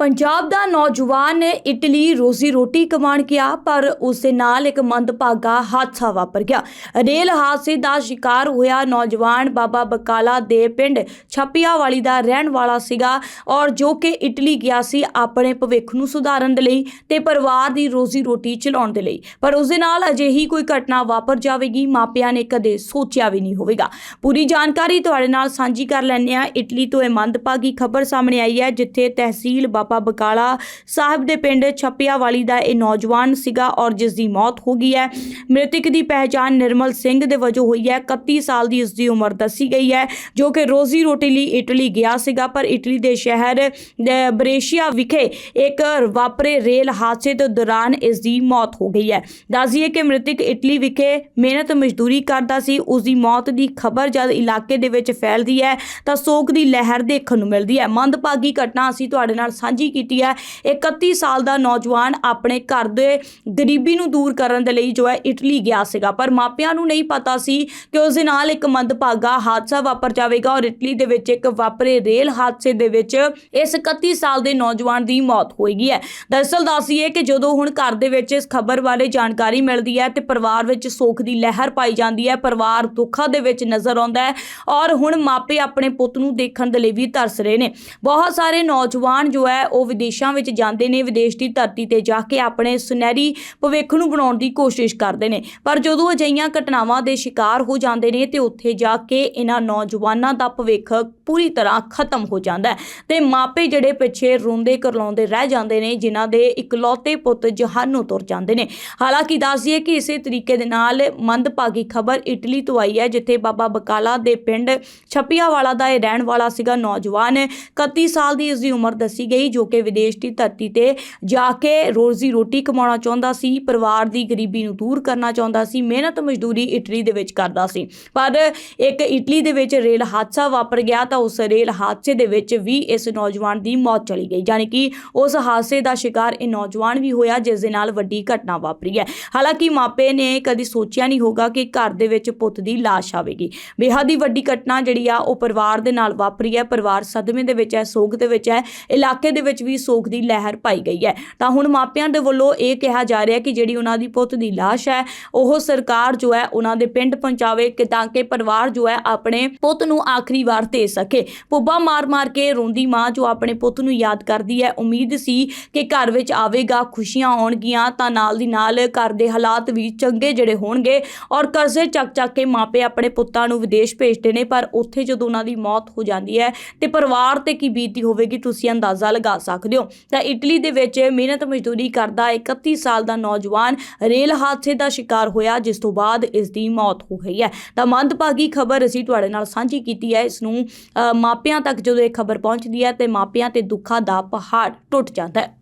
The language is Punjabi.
ਪੰਜਾਬ ਦਾ ਨੌਜਵਾਨ ਇਟਲੀ ਰੋਜ਼ੀ ਰੋਟੀ ਕਮਾਉਣ ਗਿਆ, ਪਰ ਉਸ ਦੇ ਨਾਲ ਇੱਕ ਮੰਦਭਾਗਾ ਹਾਦਸਾ ਵਾਪਰ ਗਿਆ। ਰੇਲ ਹਾਦਸੇ ਦਾ ਸ਼ਿਕਾਰ ਹੋਇਆ ਨੌਜਵਾਨ ਬਾਬਾ ਬਕਾਲਾ ਦੇ ਪਿੰਡ ਛੱਪੀਆਵਾਲੀ ਦਾ ਰਹਿਣ ਵਾਲਾ ਸੀਗਾ ਔਰ ਜੋ ਕਿ ਇਟਲੀ ਗਿਆ ਸੀ ਆਪਣੇ ਭਵਿੱਖ ਨੂੰ ਸੁਧਾਰਨ ਦੇ ਲਈ ਤੇ ਪਰਿਵਾਰ ਦੀ ਰੋਜ਼ੀ ਰੋਟੀ ਚਲਾਉਣ ਦੇ ਲਈ। ਪਰ ਉਸ ਦੇ ਨਾਲ ਅਜਿਹੀ ਕੋਈ ਘਟਨਾ ਵਾਪਰ ਜਾਵੇਗੀ, ਮਾਪਿਆਂ ਨੇ ਕਦੇ ਸੋਚਿਆ ਵੀ ਨਹੀਂ ਹੋਵੇਗਾ। ਪੂਰੀ ਜਾਣਕਾਰੀ ਤੁਹਾਡੇ ਨਾਲ ਸਾਂਝੀ ਕਰ ਲੈਂਦੇ ਆ ਇਟਲੀ ਤੋਂ ਇਹ ਮੰਦਭਾਗੀ ਖਬਰ ਸਾਹਮਣੇ ਆਈ ਹੈ, ਜਿੱਥੇ ਤਹਿਸੀਲ ਬਾਬਾ ਬਕਾਲਾ ਸਾਹਿਬ ਦੇ ਪਿੰਡ ਛੱਪਿਆਵਾਲੀ ਦਾ ਇਹ ਨੌਜਵਾਨ ਸੀਗਾ ਔਰ ਜਿਸ ਦੀ ਮੌਤ ਹੋ ਗਈ ਹੈ। ਮ੍ਰਿਤਕ ਦੀ ਪਹਿਚਾਣ ਨਿਰਮਲ ਸਿੰਘ ਦੇ ਵਜੋਂ ਹੋਈ ਹੈ। 31 ਸਾਲ ਦੀ ਇਸ ਦੀ ਉਮਰ ਦੱਸੀ ਗਈ ਹੈ, ਜੋ ਕਿ ਰੋਜ਼ੀ ਰੋਟੀ ਲਈ ਇਟਲੀ ਗਿਆ ਸੀਗਾ, ਪਰ ਇਟਲੀ ਦੇ ਸ਼ਹਿਰ ਬਰੇਸ਼ੀਆ ਵਿਖੇ ਇੱਕ ਵਾਪਰੇ ਰੇਲ ਹਾਦਸੇ ਦੇ ਦੌਰਾਨ ਇਸ ਦੀ ਮੌਤ ਹੋ ਗਈ ਹੈ। ਦੱਸਦੀਏ ਕਿ ਮ੍ਰਿਤਕ ਇਟਲੀ ਵਿਖੇ ਮਿਹਨਤ ਮਜ਼ਦੂਰੀ ਕਰਦਾ ਸੀ। ਉਸ ਦੀ ਮੌਤ ਦੀ ਖਬਰ ਜਦ ਇਲਾਕੇ ਦੇ ਵਿੱਚ ਫੈਲਦੀ ਹੈ, ਤਾਂ ਸੋਗ ਦੀ ਲਹਿਰ ਦੇਖਣ ਨੂੰ ਮਿਲਦੀ ਹੈ। ਮੰਦਭਾਗੀ ਘਟਨਾ ਅਸੀਂ ਤੁਹਾਡੇ ਨਾਲ ਸਾਂਝੀ ਕੀਤੀ ਹੈ। 31 ਸਾਲ ਦਾ ਨੌਜਵਾਨ ਆਪਣੇ ਘਰ ਦੇ ਗਰੀਬੀ ਨੂੰ ਦੂਰ ਕਰਨ ਦੇ ਲਈ ਜੋ ਹੈ ਇਟਲੀ ਗਿਆ ਸੀਗਾ। ਪਰ ਮਾਪਿਆਂ ਨੂੰ ਨਹੀਂ ਪਤਾ ਸੀ ਕਿ ਉਸ ਦੇ ਨਾਲ ਇੱਕ ਮੰਦਭਾਗਾ ਹਾਦਸਾ ਵਾਪਰ ਜਾਵੇਗਾ ਔਰ ਇਟਲੀ ਦੇ ਵਿੱਚ ਇੱਕ ਵਾਪਰੇ ਰੇਲ ਹਾਦਸੇ ਦੇ ਵਿੱਚ ਇਸ 31 ਸਾਲ ਦੇ ਨੌਜਵਾਨ ਦੀ ਮੌਤ ਹੋਏਗੀ ਹੈ। ਦਰਅਸਲ ਦੱਸੀਏ ਕਿ ਜਦੋਂ ਹੁਣ ਘਰ ਦੇ ਵਿੱਚ ਇਸ ਖਬਰ ਬਾਰੇ ਜਾਣਕਾਰੀ ਮਿਲਦੀ ਹੈ ਤੇ ਪਰਿਵਾਰ ਵਿੱਚ ਸੋਖ ਦੀ ਲਹਿਰ ਪਾਈ ਜਾਂਦੀ ਹੈ। ਪਰਿਵਾਰ ਦੁੱਖਾਂ ਦੇ ਵਿੱਚ ਨਜ਼ਰ ਆਉਂਦਾ ਹੈ ਔਰ ਹੁਣ ਮਾਪੇ ਆਪਣੇ ਪੁੱਤ ਨੂੰ ਦੇਖਣ ਦੇ ਲਈ ਵੀ ਤਰਸ ਰਹੇ ਨੇ। ਬਹੁਤ ਸਾਰੇ ਨੌਜਵਾਨ ਜੋ ਹੈ ਉਹ ਵਿਦੇਸ਼ਾਂ ਵਿੱਚ ਜਾਂਦੇ ਨੇ, ਵਿਦੇਸ਼ ਦੀ ਧਰਤੀ ਤੇ ਜਾ ਕੇ ਆਪਣੇ ਸੁਨਹਿਰੀ ਭਵਿੱਖ ਨੂੰ ਬਣਾਉਣ ਦੀ ਕੋਸ਼ਿਸ਼ ਕਰਦੇ ਨੇ। ਪਰ ਜਦੋਂ ਅਜਿਹੀਆਂ ਘਟਨਾਵਾਂ ਦੇ ਸ਼ਿਕਾਰ ਹੋ ਜਾਂਦੇ ਨੇ ਤੇ ਉੱਥੇ ਜਾ ਕੇ ਇਹਨਾਂ ਨੌਜਵਾਨਾਂ ਦਾ ਭਵਿੱਖ ਪੂਰੀ ਤਰ੍ਹਾਂ ਖਤਮ ਹੋ ਜਾਂਦਾ ਤੇ ਮਾਪੇ ਜਿਹੜੇ ਪਿੱਛੇ ਰੋਂਦੇ ਕਰਲਾਉਂਦੇ ਰਹਿ ਜਾਂਦੇ ਨੇ, ਜਿਨ੍ਹਾਂ ਦੇ ਇਕਲੌਤੇ ਪੁੱਤ ਜਹਾਨੋਂ ਤੁਰ ਜਾਂਦੇ ਨੇ। ਹਾਲਾਂਕਿ ਦੱਸਦੀਏ ਕਿ ਇਸੇ ਤਰੀਕੇ ਦੇ ਨਾਲ ਮੰਦਭਾਗੀ ਖਬਰ ਇਟਲੀ ਤੋਂ ਆਈ ਹੈ, ਜਿੱਥੇ ਬਾਬਾ ਬਕਾਲਾ ਦੇ ਪਿੰਡ ਛੱਪੀਆਵਾਲਾ ਦਾ ਇਹ ਰਹਿਣ ਵਾਲਾ ਸੀਗਾ ਨੌਜਵਾਨ। 31 ਸਾਲ ਦੀ ਇਸ ਦੀ ਉਮਰ ਦੱਸੀ ਗਈ, ਜੋ ਕਿ ਵਿਦੇਸ਼ ਦੀ ਧਰਤੀ ਤੇ ਜਾ ਕੇ ਰੋਜ਼ੀ ਰੋਟੀ ਕਮਾਉਣਾ ਚਾਹੁੰਦਾ ਸੀ, ਪਰਿਵਾਰ ਦੀ ਗਰੀਬੀ ਨੂੰ ਦੂਰ ਕਰਨਾ ਚਾਹੁੰਦਾ ਸੀ, ਮਿਹਨਤ ਮਜ਼ਦੂਰੀ ਇਟਲੀ ਦੇ ਵਿੱਚ ਕਰਦਾ ਸੀ। ਪਰ ਇੱਕ ਇਟਲੀ ਦੇ ਵਿੱਚ ਰੇਲ ਹਾਦਸਾ ਵਾਪਰ ਗਿਆ ਤਾਂ ਉਸ ਰੇਲ ਹਾਦਸੇ ਦੇ ਵਿੱਚ ਵੀ ਇਸ ਨੌਜਵਾਨ ਦੀ ਮੌਤ ਚਲੀ ਗਈ, ਯਾਨੀ ਕਿ ਉਸ ਹਾਦਸੇ ਦਾ ਸ਼ਿਕਾਰ ਇਹ ਨੌਜਵਾਨ ਵੀ ਹੋਇਆ ਜਿਸ ਦੇ ਨਾਲ ਵੱਡੀ ਘਟਨਾ ਵਾਪਰੀ ਹੈ। ਹਾਲਾਂਕਿ ਮਾਪੇ ਨੇ ਕਦੀ ਸੋਚਿਆ ਨਹੀਂ ਹੋਗਾ ਕਿ ਘਰ ਦੇ ਵਿੱਚ ਪੁੱਤ ਦੀ ਲਾਸ਼ ਆਵੇਗੀ। ਬੇਹੱਦ ਹੀ ਵੱਡੀ ਘਟਨਾ ਜਿਹੜੀ ਆ, ਉਹ ਪਰਿਵਾਰ ਦੇ ਨਾਲ ਵਾਪਰੀ ਹੈ, ਪਰਿਵਾਰ ਸਦਮੇ ਦੇ ਵਿੱਚ ਹੈ, ਸੋਗ ਦੇ ਵਿੱਚ ਹੈ, ਇਲਾਕੇ ਦੇ ਵਿੱਚ ਵੀ ਸੋਗ ਦੀ ਲਹਿਰ ਪਾਈ ਗਈ ਹੈ। ਤਾਂ ਹੁਣ ਮਾਪਿਆਂ ਦੇ ਵੱਲੋਂ ਇਹ ਕਿਹਾ ਜਾ ਰਿਹਾ ਕਿ ਜਿਹੜੀ ਉਹਨਾਂ ਦੀ ਪੁੱਤ ਦੀ ਲਾਸ਼ ਹੈ, ਉਹ ਸਰਕਾਰ ਜੋ ਹੈ, ਉਹਨਾਂ ਦੇ ਪਿੰਡ ਪਹੁੰਚਾਵੇ ਕਿ ਤਾਂ ਕਿ ਪਰਿਵਾਰ ਜੋ ਹੈ, ਆਪਣੇ ਪੁੱਤ ਨੂੰ ਆਖਰੀ ਵਾਰ ਦੇ ਸਕੇ। ਪੁੱਬਾ ਮਾਰ-ਮਾਰ ਕੇ ਰੋਂਦੀ ਮਾਂ ਜੋ ਆਪਣੇ ਪੁੱਤ ਨੂੰ ਯਾਦ ਕਰਦੀ ਹੈ, ਉਮੀਦ ਸੀ ਕਿ ਘਰ ਵਿੱਚ ਆਵੇਗਾ, ਖੁਸ਼ੀਆਂ ਆਉਣਗੀਆਂ, ਤਾਂ ਨਾਲ ਦੀ ਨਾਲ ਘਰ ਦੇ ਹਾਲਾਤ ਵੀ ਚੰਗੇ ਜਿਹੜੇ ਹੋਣਗੇ ਔਰ ਕਰਜ਼ੇ ਚੱਕ ਚੱਕ ਕੇ ਮਾਪੇ ਆਪਣੇ ਪੁੱਤਾਂ ਨੂੰ ਵਿਦੇਸ਼ ਭੇਜਦੇ ਨੇ, ਪਰ ਉੱਥੇ ਜਦੋਂ ਉਹਨਾਂ ਦੀ ਮੌਤ ਹੋ ਜਾਂਦੀ ਹੈ ਤੇ ਪਰਿਵਾਰ ਤੇ ਕੀ ਬੀਤੀ ਹੋਵੇਗੀ, ਤੁਸੀਂ ਅੰਦਾਜ਼ਾ ਲਗਾ ਸਕਦੇ ਹੋ। ਤਾਂ ਇਟਲੀ ਦੇ ਵਿੱਚ ਮਿਹਨਤ ਮਜ਼ਦੂਰੀ ਕਰਦਾ 31 ਸਾਲ ਦਾ ਨੌਜਵਾਨ ਰੇਲ ਹਾਦਸੇ ਦਾ ਸ਼ਿਕਾਰ ਹੋਇਆ, ਜਿਸ ਤੋਂ ਬਾਅਦ ਇਸ ਦੀ ਮੌਤ ਹੋ ਗਈ ਹੈ। ਤਾਂ ਮੰਦਭਾਗੀ ਖਬਰ ਅਸੀਂ ਤੁਹਾਡੇ ਨਾਲ ਸਾਂਝੀ ਕੀਤੀ ਹੈ। ਇਸ ਨੂੰ ਮਾਪਿਆਂ ਤੱਕ ਜਦੋਂ ਇਹ ਖਬਰ ਪਹੁੰਚਦੀ ਹੈ ਤੇ ਮਾਪਿਆਂ ਤੇ ਦੁੱਖਾਂ ਦਾ ਪਹਾੜ ਟੁੱਟ ਜਾਂਦਾ ਹੈ।